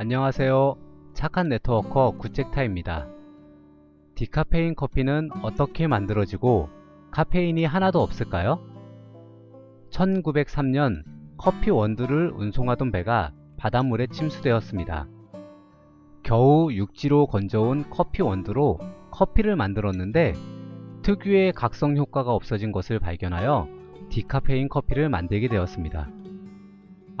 안녕하세요. 착한 네트워커 구잭타입니다. 디카페인 커피는 어떻게 만들어지고 카페인이 하나도 없을까요? 1903년 커피 원두를 운송하던 배가 바닷물에 침수되었습니다. 겨우 육지로 건져온 커피 원두로 커피를 만들었는데 특유의 각성 효과가 없어진 것을 발견하여 디카페인 커피를 만들게 되었습니다.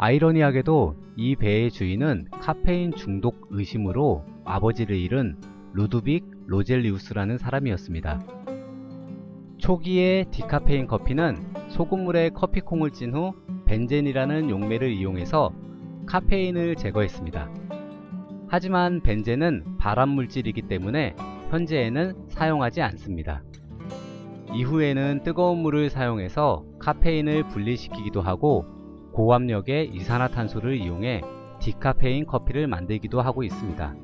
아이러니하게도 이 배의 주인은 카페인 중독 의심으로 아버지를 잃은 루드빅 로젤리우스라는 사람이었습니다. 초기에 디카페인 커피는 소금물에 커피콩을 찐 후 벤젠이라는 용매를 이용해서 카페인을 제거했습니다. 하지만 벤젠은 발암 물질이기 때문에 현재에는 사용하지 않습니다. 이후에는 뜨거운 물을 사용해서 카페인을 분리시키기도 하고 고압력의 이산화탄소를 이용해 디카페인 커피를 만들기도 하고 있습니다.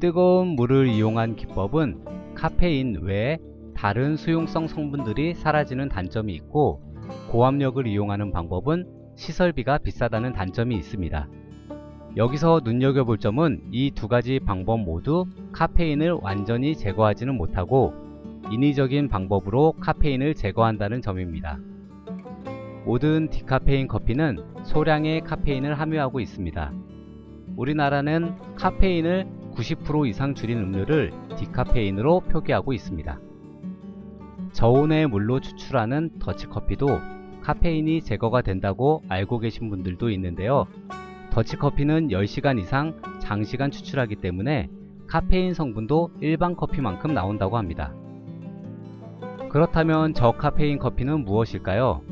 뜨거운 물을 이용한 기법은 카페인 외에 다른 수용성 성분들이 사라지는 단점이 있고 고압력을 이용하는 방법은 시설비가 비싸다는 단점이 있습니다. 여기서 눈여겨볼 점은 이 두 가지 방법 모두 카페인을 완전히 제거하지는 못하고 인위적인 방법으로 카페인을 제거한다는 점입니다. 모든 디카페인 커피는 소량의 카페인을 함유하고 있습니다. 우리나라는 카페인을 90% 이상 줄인 음료를 디카페인으로 표기하고 있습니다. 저온의 물로 추출하는 더치커피도 카페인이 제거가 된다고 알고 계신 분들도 있는데요. 더치커피는 10시간 이상 장시간 추출하기 때문에 카페인 성분도 일반 커피만큼 나온다고 합니다. 그렇다면 저카페인 커피는 무엇일까요?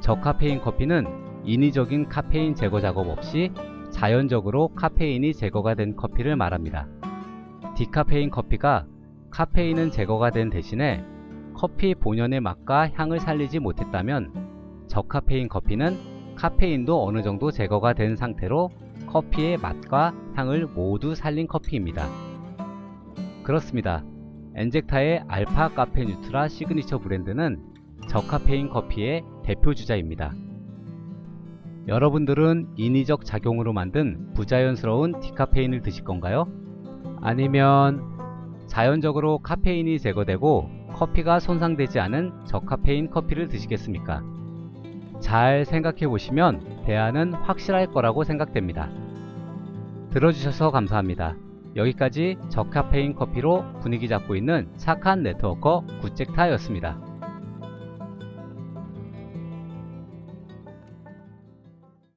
저카페인 커피는 인위적인 카페인 제거 작업 없이 자연적으로 카페인이 제거가 된 커피를 말합니다. 디카페인 커피가 카페인은 제거가 된 대신에 커피 본연의 맛과 향을 살리지 못했다면 저카페인 커피는 카페인도 어느 정도 제거가 된 상태로 커피의 맛과 향을 모두 살린 커피입니다. 그렇습니다. 엔젝타의 알파 카페 뉴트라 시그니처 브랜드는 저카페인 커피의 대표 주자입니다. 여러분들은 인위적 작용으로 만든 부자연스러운 디카페인을 드실 건가요? 아니면 자연적으로 카페인이 제거되고 커피가 손상되지 않은 저카페인 커피를 드시겠습니까? 잘 생각해 보시면 대안은 확실할 거라고 생각됩니다. 들어주셔서 감사합니다. 여기까지 저카페인 커피로 분위기 잡고 있는 착한 네트워커 굿잭타였습니다.